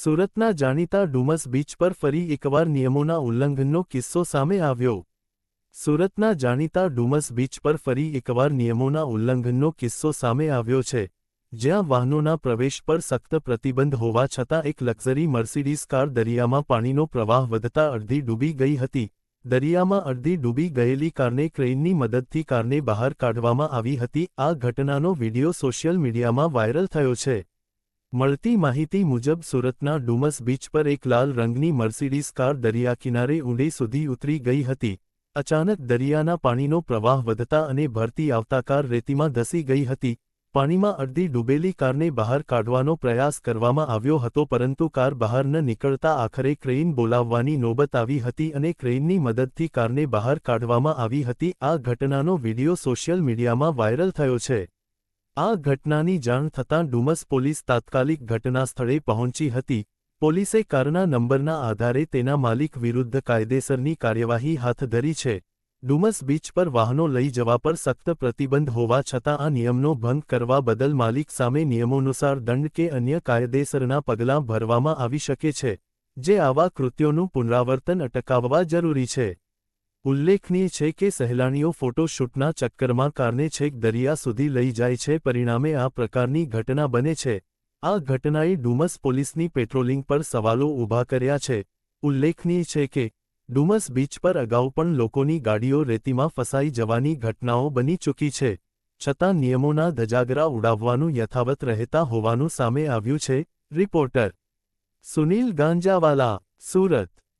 સુરતના જાણીતા ડુમસ બીચ પર ફરી એકવાર નિયમોના ઉલ્લંઘનનો કિસ્સો સામે આવ્યો. સુરતના જાણીતા ડુમસ બીચ પર ફરી એકવાર નિયમોના ઉલ્લંઘનનો કિસ્સો સામે આવ્યો છે, જ્યાં વાહનોના પ્રવેશ પર સખ્ત પ્રતિબંધ હોવા છતાં એક લક્ઝરી મર્સિડીઝ કાર દરિયામાં પાણીનો પ્રવાહ વધતા અડધી ડૂબી ગઈ હતી. દરિયામાં અડધી ડૂબી ગયેલી કારને ક્રેઇનની મદદથી કારને બહાર કાઢવામાં આવી હતી. આ ઘટનાનો વિડિયો સોશિયલ મીડિયામાં વાયરલ થયો છે. મળતી માહિતી મુજબ સુરતના ડુમસ બીચ પર એક લાલ રંગની મર્સિડીઝ કાર દરિયાકિનારે ઊંડે સુધી ઉતરી ગઈ હતી. અચાનક દરિયાના પાણીનો પ્રવાહ વધતા અને ભરતી આવતા કાર રેતીમાં ધસી ગઈ હતી. પાણીમાં અડધી ડૂબેલી કારને બહાર કાઢવાનો પ્રયાસ કરવામાં આવ્યો હતો પરંતુ કાર બહાર ન નીકળતા આખરે ક્રેઇન બોલાવવાની નોબત આવી હતી અને ક્રેઇનની મદદથી કારને બહાર કાઢવામાં આવી હતી. આ ઘટનાનો વિડિયો સોશિયલ મીડિયામાં વાયરલ થયો છે. આ ઘટનાની જાણ થતાં ડુમસ પોલીસ તાત્કાલિક ઘટના સ્થળે પહોંચી હતી. પોલીસે કારના નંબરના આધારે તેના માલિક વિરુદ્ધ કાયદેસરની કાર્યવાહી હાથ ધરી છે. ડુમસ બીચ પર વાહનો લઈ જવા પર સખ્ત પ્રતિબંધ હોવા છતાં આ નિયમનો ભંગ કરવા બદલ માલિક સામે નિયમોનુસાર દંડ કે અન્ય કાયદેસરના પગલાં ભરવામાં આવી શકે છે, જે આવા કૃત્યોનું પુનરાવર્તન અટકાવવા જરૂરી છે. ઉલ્લેખનીય છે કે સહેલાણીઓ ફોટોશૂટના ચક્કરમાં કારને છેક દરિયા સુધી લઈ જાય છે. પરિણામે આ પ્રકારની ઘટના બને છે. આ ઘટનાએ ડુમસ પોલીસની પેટ્રોલિંગ પર સવાલો ઊભા કર્યા છે. ઉલ્લેખનીય છે કે ડુમસ બીચ પર અગાઉ પણ લોકોની ગાડીઓ રેતીમાં ફસાઈ જવાની ઘટનાઓ બની ચૂકી છે. છતાં નિયમોના ધજાગરા ઉડાવવાનું યથાવત રહેતા હોવાનું સામે આવ્યું છે. રિપોર્ટર સુનિલ ગાંજાવાલા, સુરત.